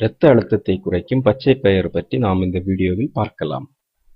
இரத்த அழுத்தத்தை குறைக்கும் பச்சை பயிறு பற்றி நாம் இந்த வீடியோவில் பார்க்கலாம்.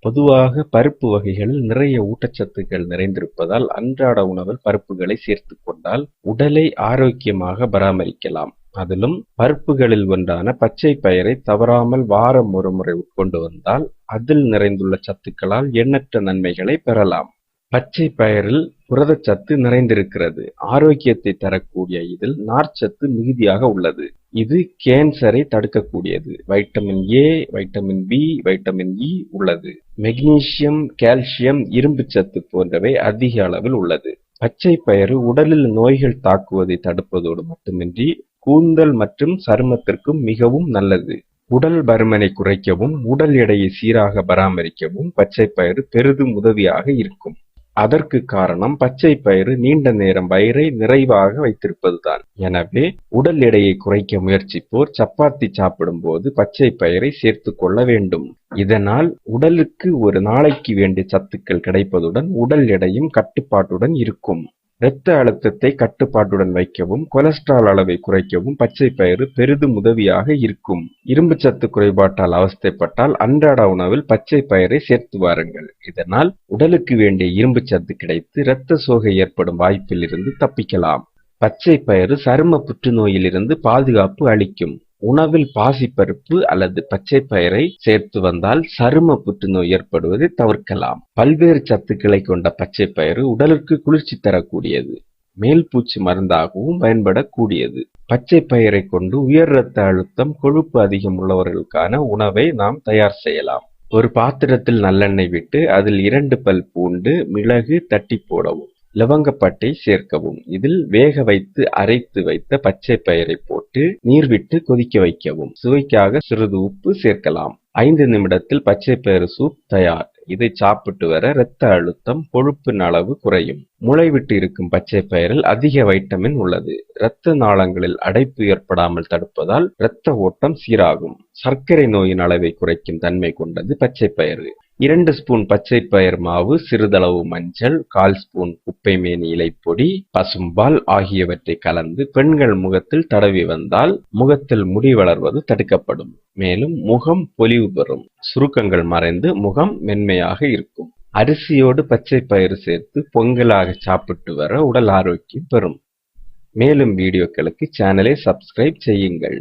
பொதுவாக பருப்பு வகைகளில் நிறைய ஊட்டச்சத்துக்கள் நிறைந்திருப்பதால் அன்றாட உணவில் பருப்புகளை சேர்த்து கொண்டால் உடலை ஆரோக்கியமாக பராமரிக்கலாம். அதிலும் பருப்புகளில் ஒன்றான பச்சை பயிரை தவறாமல் வாரம் ஒரு முறை உட்கொண்டு வந்தால் அதில் நிறைந்துள்ள சத்துக்களால் எண்ணற்ற நன்மைகளை பெறலாம். பச்சை பயிரில் புரதச்சத்து நிறைந்திருக்கிறது. ஆரோக்கியத்தை தரக்கூடிய இதில் நார்ச்சத்து மிகுதியாக உள்ளது. இது கேன்சரை தடுக்கக்கூடியது. Vitamin A vitamin B vitamin E உள்ளது. மெக்னீசியம் கால்சியம் இரும்பு சத்து போன்றவை அதிக அளவில் உள்ளது. பச்சை பயிறு உடலில் நோய்கள் தாக்குவதை தடுப்பதோடு மட்டுமின்றி கூந்தல் மற்றும் சருமத்திற்கும் மிகவும் நல்லது. உடல் பருமனை குறைக்கவும் உடல் எடையை சீராக பராமரிக்கவும் பச்சை பயிறு பெரிதும் உதவியாக இருக்கும். அதற்கு காரணம் பச்சை பயிறு நீண்ட நேரம் வயிறை நிறைவாக வைத்திருப்பதுதான். எனவே உடல் எடையை குறைக்க முயற்சிப்போர் சப்பாத்தி சாப்பிடும் போது பச்சை பயிரை சேர்த்து கொள்ள வேண்டும். இதனால் உடலுக்கு ஒரு நாளைக்கு வேண்டிய சத்துக்கள் கிடைப்பதுடன் உடல் எடையும் கட்டுப்பாட்டுடன் இருக்கும். இரத்த அழுத்தத்தை கட்டுப்பாட்டுடன் வைக்கவும் கொலஸ்ட்ரால் அளவை குறைக்கவும் பச்சை பயிறு பெரிதும் உதவியாக இருக்கும். இரும்பு சத்து குறைபாட்டால் அவஸ்தைப்பட்டால் அன்றாட உணவில் பச்சை பயிரை சேர்த்து வாருங்கள். இதனால் உடலுக்கு வேண்டிய இரும்பு சத்து கிடைத்து இரத்த சோகை ஏற்படும் வாய்ப்பில் இருந்து தப்பிக்கலாம். பச்சை பயிறு சரும புற்றுநோயிலிருந்து பாதுகாப்பு அளிக்கும். உணவில் பாசிப்பருப்பு அல்லது பச்சை பயிரை சேர்த்து வந்தால் சரும புற்றுநோய் ஏற்படுவதை தவிர்க்கலாம். பல்வேறு சத்துக்களை கொண்ட பச்சை பயிறு உடலுக்கு குளிர்ச்சி தரக்கூடியது. மேல் பூச்சி மருந்தாகவும் பயன்படக்கூடியது. பச்சை பயிரை கொண்டு உயர் இரத்த அழுத்தம் கொழுப்பு அதிகம் உள்ளவர்களுக்கான உணவை நாம் தயார் செய்யலாம். ஒரு பாத்திரத்தில் நல்லெண்ணெய் விட்டு அதில் இரண்டு பல் பூண்டு மிளகு தட்டி போடவும். லவங்கப்பட்டை சேர்க்கவும். இதில் வேக வைத்து அரைத்து வைத்த பச்சை பயிரை போட்டு நீர் விட்டு கொதிக்க வைக்கவும். சுவைக்காக சிறிது உப்பு சேர்க்கலாம். ஐந்து நிமிடத்தில் பச்சை பயிறு சூப் தயார். இதை சாப்பிட்டு வர இரத்த அழுத்தம் கொழுப்பின் அளவு குறையும். முளை விட்டு இருக்கும் பச்சை பயிரில் அதிக வைட்டமின் உள்ளது. இரத்த நாளங்களில் அடைப்பு ஏற்படாமல் தடுப்பதால் இரத்த ஓட்டம் சீராகும். சர்க்கரை நோயின் அளவை குறைக்கும் தன்மை கொண்டது பச்சை பயிறு இரண்டு ஸ்பூன் பச்சை பயிர் மாவு சிறிதளவு மஞ்சள் கால் ஸ்பூன் குப்பைமேனி இலைப்பொடி பசும்பால் ஆகியவற்றை கலந்து பெண்கள் முகத்தில் தடவி வந்தால் முகத்தில் முடி வளர்வது தடுக்கப்படும். மேலும் முகம் பொலிவு பெறும். சுருக்கங்கள் மறைந்து முகம் மென்மையாக இருக்கும். அரிசியோடு பச்சை பயிறு சேர்த்து பொங்கலாக சாப்பிட்டு வர உடல் ஆரோக்கியம் பெறும். மேலும் வீடியோக்களுக்கு சேனலை சப்ஸ்கிரைப் செய்யுங்கள்.